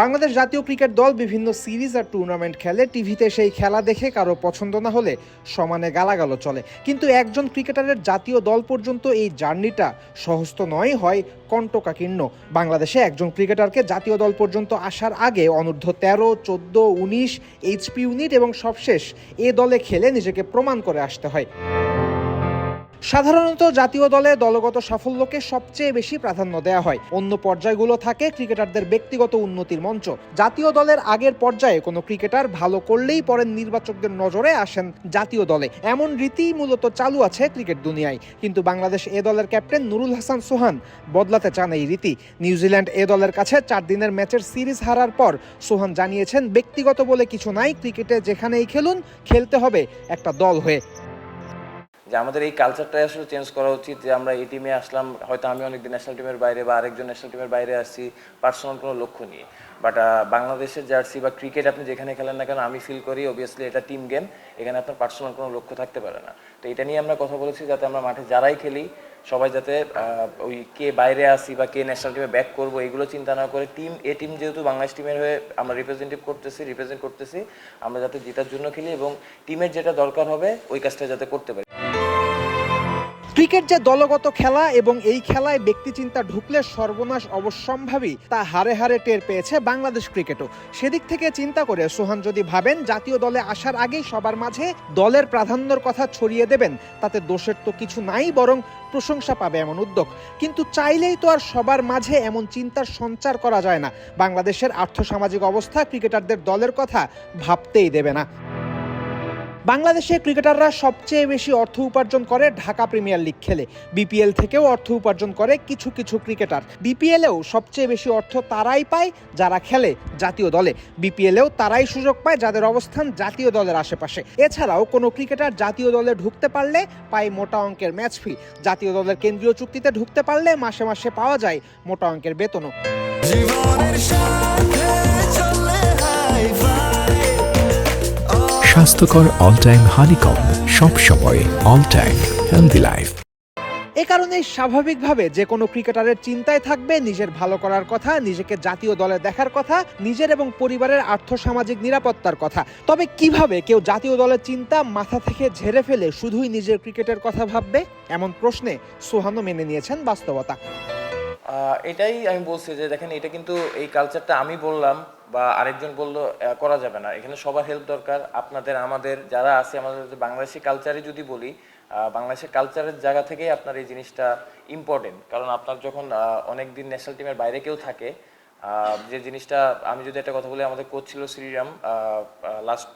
বাংলাদেশ জাতীয় ক্রিকেট দল বিভিন্ন সিরিজ আর টুর্নামেন্ট খেলে টিভিতে সেই খেলা দেখে কারও পছন্দ না হলে সমানে গালাগালো চলে। কিন্তু একজন ক্রিকেটারের জাতীয় দল পর্যন্ত এই জার্নিটা সহজ নয়, হয় কণ্টকাকীর্ণ। বাংলাদেশে একজন ক্রিকেটারকে জাতীয় দল পর্যন্ত আসার আগে অনূর্ধ্ব তেরো, চোদ্দ, উনিশ, এইচপি ইউনিট এবং সবশেষ এ দলে খেলে নিজেকে প্রমাণ করে আসতে হয়। সাধারণত জাতীয় দলে দলগত সাফল্যকে সবচেয়ে বেশি প্রাধান্য দেওয়া হয়। অন্য পর্যায়গুলো থাকে ক্রিকেটারদের ব্যক্তিগত উন্নতির মঞ্চ। জাতীয় দলের আগের পর্যায়ে কোনো ক্রিকেটার ভালো করলেই পরের নির্বাচকদের নজরে আসেন জাতীয় দলে। এমন রীতি মূলত চালু আছে ক্রিকেট দুনিয়ায়। কিন্তু বাংলাদেশ এ দলের ক্যাপ্টেন নুরুল হাসান সোহান বদলাতে চান এই রীতি। নিউজিল্যান্ড এ দলের কাছে চার দিনের ম্যাচের সিরিজ হারার পর সোহান জানিয়েছেন, ব্যক্তিগত বলে কিছু নাই, ক্রিকেটে যেখানেই খেলুন, খেলতে হবে একটা দল হয়ে। যে আমাদের এই কালচারটাই আসলে চেঞ্জ করা উচিত, যে আমরা এই টিমে আসলাম, হয়তো আমি অনেকদিন ন্যাশনাল টিমের বাইরে বা আরেকজন ন্যাশনাল টিমের বাইরে আসছি পার্সোনাল কোনো লক্ষ্য নিয়ে বাট বাংলাদেশের জার্সি বা ক্রিকেট আপনি যেখানে খেলেন না কেন, আমি ফিল করি অবভিয়াসলি এটা টিম গেম এখানে আপনার পার্সোনাল কোনো লক্ষ্য থাকতে পারে না। তো এটা নিয়ে আমরা কথা বলেছি, যাতে আমরা মাঠে যারাই খেলি, সবাই যাতে ওই কে বাইরে আসি বা কে ন্যাশনাল টিমে ব্যাক করব, এগুলো চিন্তা না করে টিম এ টিম যেহেতু বাংলাদেশ টিমের হয়ে আমরা রিপ্রেজেন্টেটিভ করতেছি রিপ্রেজেন্ট করতেছি, আমরা যাতে জেতার জন্য খেলি এবং টিমের যেটা দরকার হবে, ওই কাজটা যাতে করতে পারি। ক্রিকেট যে দলগত খেলা এবং এই খেলায় ব্যক্তিচিন্তা ঢুকলে সর্বনাশ অবশ্যম্ভাবী তা হারে হারে টের পেয়েছে বাংলাদেশ ক্রিকেটও। সেদিক থেকে চিন্তা করে সোহান যদি ভাবেন, জাতীয় দলে আসার আগেই সবার মাঝে দলের প্রাধান্যর কথা ছড়িয়ে দেবেন, তাতে দোষের তো কিছু নাই, বরং প্রশংসা পাবে এমন উদ্যোগ। কিন্তু চাইলেই তো আর সবার মাঝে এমন চিন্তার সঞ্চার করা যায় না। বাংলাদেশের আর্থসামাজিক অবস্থা ক্রিকেটারদের দলের কথা ভাবতেই দেবে না। বাংলাদেশের ক্রিকেটাররা সবচেয়ে বেশি অর্থ উপার্জন করে ঢাকা প্রিমিয়ার লিগ খেলে। বিপিএল থেকেও অর্থ উপার্জন করে কিছু কিছু ক্রিকেটার। বিপিএলেও সবচেয়ে বেশি অর্থ তারাই পায় যারা খেলে জাতীয় দলে। বিপিএলেও তারাই সুযোগ পায় যাদের অবস্থান জাতীয় দলের আশেপাশে। এছাড়াও কোনো ক্রিকেটার জাতীয় দলে ঢুকতে পারলে পায় মোটা অঙ্কের ম্যাচ ফি। জাতীয় দলের কেন্দ্রীয় চুক্তিতে ঢুকতে পারলে মাসে মাসে পাওয়া যায় মোটা অঙ্কের বেতনও। জীবনের স্বাস্থ্যকর অল টাইম হানিকম সব সময় অল টাইম হেলদি লাইফ এ কারণে স্বাভাবিকভাবে যে কোনো ক্রিকেটারের চিন্তায় থাকবে নিজের ভালো করার কথা নিজেকে জাতীয় দলে দেখার কথা নিজের এবং পরিবারের আর্থসামাজিক নিরাপত্তার কথা। তবে কীভাবে কেউ জাতীয় দলের চিন্তা মাথা থেকে ঝেড়ে ফেলে শুধুই নিজের ক্রিকেটের কথা ভাববে? এমন প্রশ্নে সোহানো মেনে নিয়েছেন বাস্তবতা। আহ, এটাই আমি বলছি যে দেখেন এটা কিন্তু এই কালচারটা আমি বললাম বা আরেকজন বলল করা যাবে না। এখানে সবার হেল্প দরকার। আপনাদের, আমাদের যারা আছে, আমাদের বাংলাদেশি কালচারে যদি বলি বাংলাদেশের কালচারের জায়গা থেকেই আপনার এই জিনিসটা ইম্পর্টেন্ট কারণ আপনার যখন অনেক দিন ন্যাশনাল টিমের বাইরে কেউ থাকে যে জিনিসটা, আমি যদি একটা কথা বলি, আমাদের কোচ ছিল শ্রীরাম লাস্ট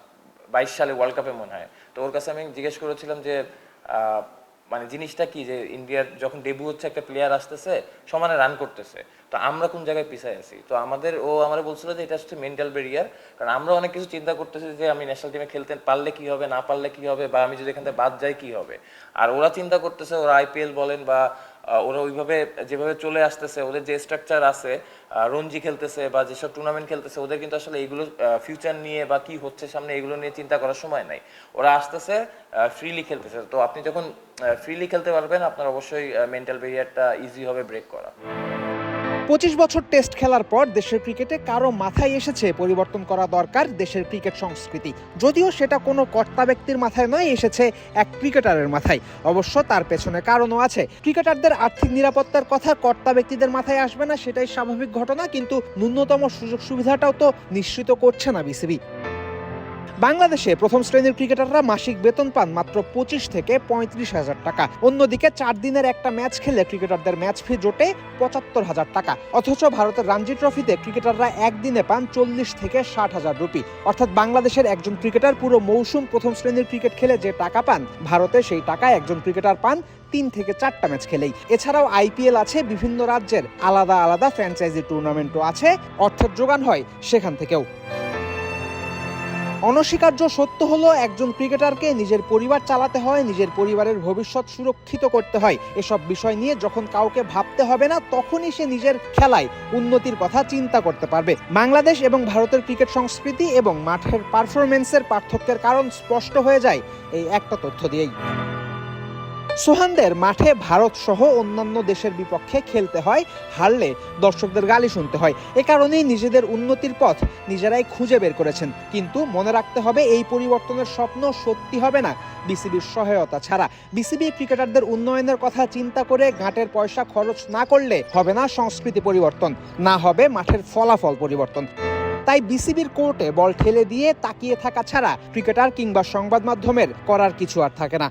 বাইশ সালে ওয়ার্ল্ড কাপে মনে হয়। তো ওর কাছে আমি জিজ্ঞেস করেছিলাম যে মানে জিনিসটা কি যে ইন্ডিয়ার যখন ডেবু হচ্ছে, একটা প্লেয়ার আসতেছে, সমানে রান করতেছে। তো আমরা কোন জায়গায় পিছায় আছি? তো আমাদের, ও আমরা বলছিল যে এটা হচ্ছে মেন্টাল ব্যারিয়ার কারণ আমরা অনেক কিছু চিন্তা করতেছি যে আমি ন্যাশনাল টিমে খেলতে পারলে কি হবে, না পারলে কি হবে, বা আমি যদি এখান থেকে বাদ যাই কি হবে? আর ওরা চিন্তা করতেছে, ওরা আইপিএল বলেন বা ওরা ওইভাবে যেভাবে চলে আসতেছে, ওদের যে স্ট্রাকচার আছে রঞ্জি খেলতেছে বা যেসব টুর্নামেন্ট খেলতেছে, ওদের কিন্তু আসলে এইগুলো ফিউচার নিয়ে বা কি হচ্ছে সামনে এগুলো নিয়ে চিন্তা করার সময় নাই। ওরা আসতেছে ফ্রিলি খেলতেছে। তো আপনি যখন ফ্রিলি খেলতে পারবেন, আপনার অবশ্যই মেন্টাল ব্যারিয়ারটা ইজি হবে ব্রেক করা। পঁচিশ বছর টেস্ট খেলার পর দেশের ক্রিকেটে কারও মাথায় এসেছে পরিবর্তন করা দরকার দেশের ক্রিকেট সংস্কৃতি। যদিও সেটা কোনো কর্তা ব্যক্তির মাথায় নয়, এসেছে এক ক্রিকেটারের মাথায়। অবশ্য তার পেছনে কারণও আছে। ক্রিকেটারদের আর্থিক নিরাপত্তার কথা কর্তা ব্যক্তিদের মাথায় আসবে না, সেটাই স্বাভাবিক ঘটনা, কিন্তু ন্যূনতম সুযোগ সুবিধাটাও তো নিশ্চিত করছে না বিসিবি। বাংলাদেশে প্রথম শ্রেণির ক্রিকেটাররা মাসিক বেতন পান মাত্র পঁচিশ থেকে পঁয়ত্রিশ হাজার টাকা। অন্যদিকে চার দিনের একটা ম্যাচ খেলে ক্রিকেটারদের ম্যাচ ফি জোটে পঁচাত্তর হাজার টাকা। অথচ ভারতের রঞ্জি ট্রফিতে ক্রিকেটাররা একদিনে পান চল্লিশ থেকে ষাট হাজার রুপি। অর্থাৎ বাংলাদেশের একজন ক্রিকেটার পুরো মৌসুম প্রথম শ্রেণির ক্রিকেট খেলে যে টাকা পান, ভারতে সেই টাকা একজন ক্রিকেটার পান তিন থেকে চারটা ম্যাচ খেলেই। এছাড়াও আইপিএল আছে, বিভিন্ন রাজ্যের আলাদা আলাদা ফ্র্যাঞ্চাইজি টুর্নামেন্টও আছে। অর্থের যোগান হয় সেখান থেকেও। অনস্বীকার্য সত্য হলো, একজন ক্রিকেটারকে নিজের পরিবার চালাতে হয়, নিজের পরিবারের ভবিষ্যৎ সুরক্ষিত করতে হয়। এসব বিষয় নিয়ে যখন কাউকে ভাবতে হবে না, তখনই সে নিজের খেলায় উন্নতির কথা চিন্তা করতে পারবে। বাংলাদেশ এবং ভারতের ক্রিকেট সংস্কৃতি এবং মাঠের পারফরমেন্সের পার্থক্যের কারণ স্পষ্ট হয়ে যায় এই একটা তথ্য দিয়েই। সোহানদের মাঠে ভারত সহ অন্যান্য দেশের বিপক্ষে খেলতে হয়, হারলে দর্শকদের গালি শুনতে হয়। এ কারণেই নিজেদের উন্নতির পথ নিজেরাই খুঁজে বের করেছেন। কিন্তু মনে রাখতে হবে, এই পরিবর্তনের স্বপ্ন সত্যি হবে না। বিসিবির সহায়তা ছাড়া বিসিবি ক্রিকেটারদের উন্নয়নের কথা চিন্তা করে ঘাটের পয়সা খরচ না করলে হবে না সংস্কৃতি পরিবর্তন, না হবে মাঠের ফলাফল পরিবর্তন। তাই বিসিবির কোর্টে বল ঠেলে দিয়ে তাকিয়ে থাকা ছাড়া ক্রিকেটার কিংবা সংবাদ মাধ্যমের করার কিছু আর থাকে না।